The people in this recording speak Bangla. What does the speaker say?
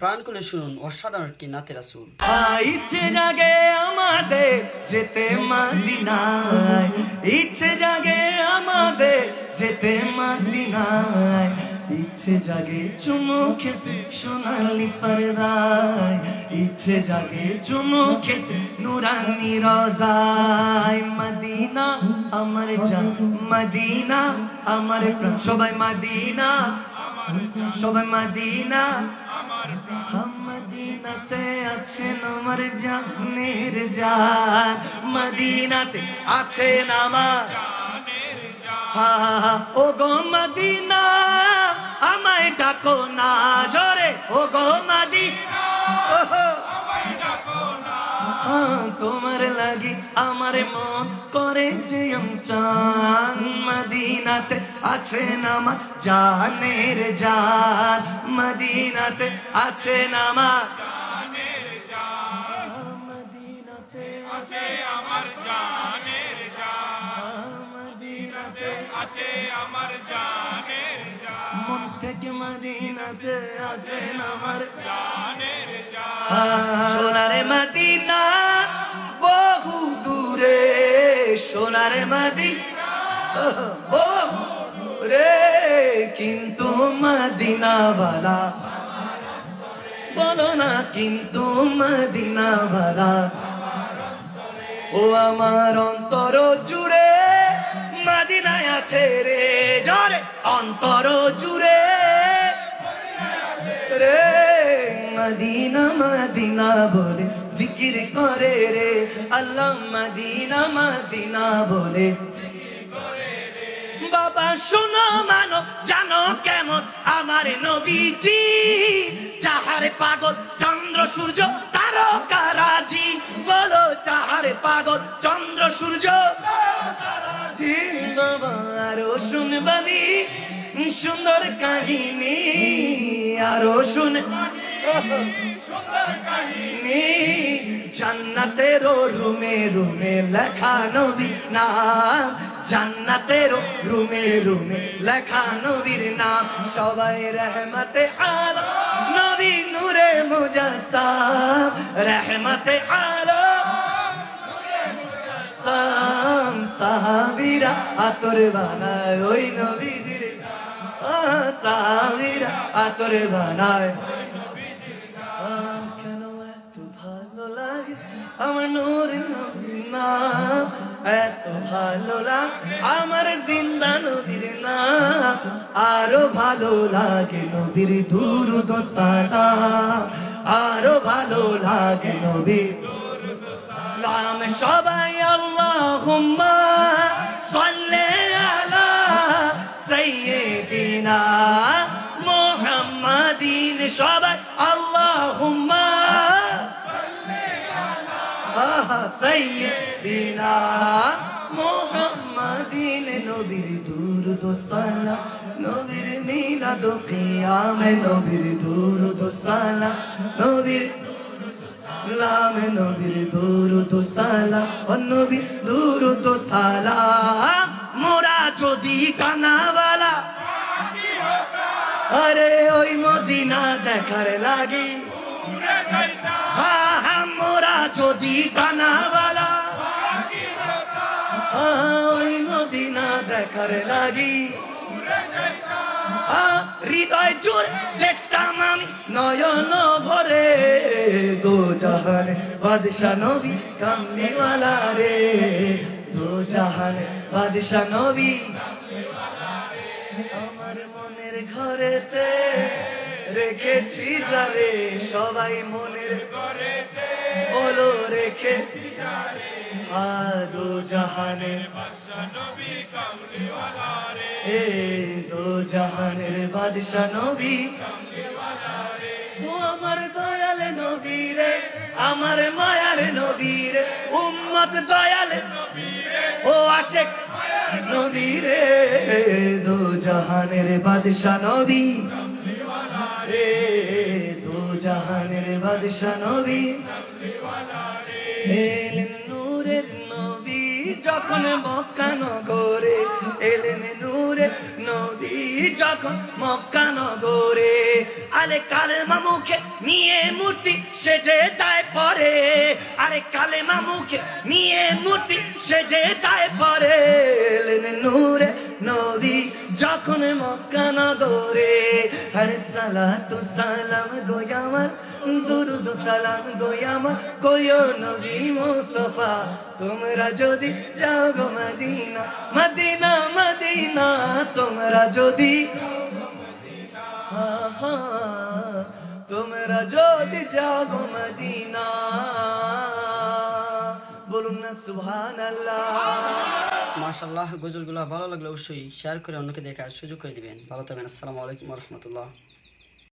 প্রাণ খুলে শুনুন, অসাধারণ একটি নাতে রাসুল। ইচ্ছে জাগে আমাদের যেতে মদিনায়। ইচ্ছে জাগে আমাদের যেতে মদিনায়। ইচ্ছে জাগে চুমু খেতে সোনালি পর্দায়। ইচ্ছে জাগে চুমু খেতে নুরানি রোজায়। মদিনা আমার জান, মদিনা আমার প্রাণ। সবাই মদিনা সবাই মদিনা। মদিনাতে আছেন আমার জানের জান। মদিনাতে আছেন আমার ও গো মদিনা, আমায় ডাকো না জোরে। ও গো মদিনা তোমার লাগি আমার মন করে যে চান। মদিনাতে আছেন আমার জানের জান। মদিনাতে আছেন আমার আছে আমার জানের জান। মদিনাতে আছে আমার জানের জান। মন থেকে মদিনাতে আছেন আমার সোনারে মদিনা বহু দূরে সোনারে মদিনা বহু রে কিন্তু মদিনাওয়ালা বলো না কিন্তু মদিনাওয়ালা ও আমার অন্তর জুড়ে, মদিনায় আছে রে, জরে, অন্তর জুড়ে। রে, মদিনা মদিনা বলে জিকির করে রে, আল্লাহ মদিনা মদিনা বলে বাবা, শোনো, মানো, জানো কেমন আমার নবীজি, যাহারে পাগল চন্দ্র সূর্য তারকারাজি বলো যাহারে পাগল, চন্দ্র, সূর্য। আরও শুনবানি, সুন্দর কাহিনী, আরও শুন। নি জান্নাতের রুমে রুমে লেখা নবী নাম। জান্নাতের রুমে রুমে লেখা নবীর নাম। সবাই রহমতে আলো, নবী নূরে মুজাসাম রহমতে আতর বানায় ওই নবীজির আতর বানায়। কেন এত ভালো লাগে আমার নূর নাম? এত ভালো লাগে আমার জিন্দা নবীর নাম। আরও ভালো লাগে নবীর দুরুদ সালাম। আরও ভালো লাগে নাম সবাই আল্লাহুম্মা সাল্লি আলা সাইয়্যিদিনা মুহাম্মাদিন। সবাই আল্লাহুম্মা আহা, সাইয়্যিদিনা মুহাম্মাদিন নবীর দুরুদ সালাম, নবীর মিলাদ কিয়ামে, নবীর দুরুদ সালাম, নবীর লাম নবীর দুরুদ সালাম, ও নবী দুরুদ সালাম। মোরা যদি কানাওয়ালা আরে ওই মদিনা দেখার লাগি। হা হা, মোরা যদি কানাওয়ালা দেখার লাগি। হৃদয় জোর দেখতাম আমি নয়ন ভরে। দো জাহান বাদশা নবী কামলিওয়ালা রে। দো জাহান বাদশা নবী আমার মনের ঘরেতে রেখেছি যারে সবাই মনের ঘরেতে। আ দো জাহানের এ দো জাহানের বাদশা নবী ও আমার দয়াল নবী রে আমার মায়ার নবী রে উম্মত দয়াল ও আশেক নবী রে দো জাহানের বাদশা নবী রে। দো জাহানের বাদশা নবী এলেন নূরের নবী যখন মক্কা নগরে। এলেন নূরে নবী যখন মক্কা নগরে। আরে কালেমা মুখে নিয়ে মূর্তি সেজে দায় পরে। আরে কালেমা মুখে নিয়ে মূর্তি সেজে দায় পরে। এলেন নূরে নবী যখন মক্কা নগরে আরে সালাতু সালাম গোয়ামার দুরুদ সালাম গোয়ামার কোয়ো নবী মুস্তফা, তোমরা যদি যাও গো মদিনা মদিনা মদিনা, তোমরা যদি তোমরা যদি যাও গো মদিনা। না গজলগুলো ভালো লাগলে অবশ্যই শেয়ার করে অন্যকে দেখার সুযোগ করে দিবেন। ভালো থাকবেন, আসসালামু আলাইকুম রহমতুল্লাহ।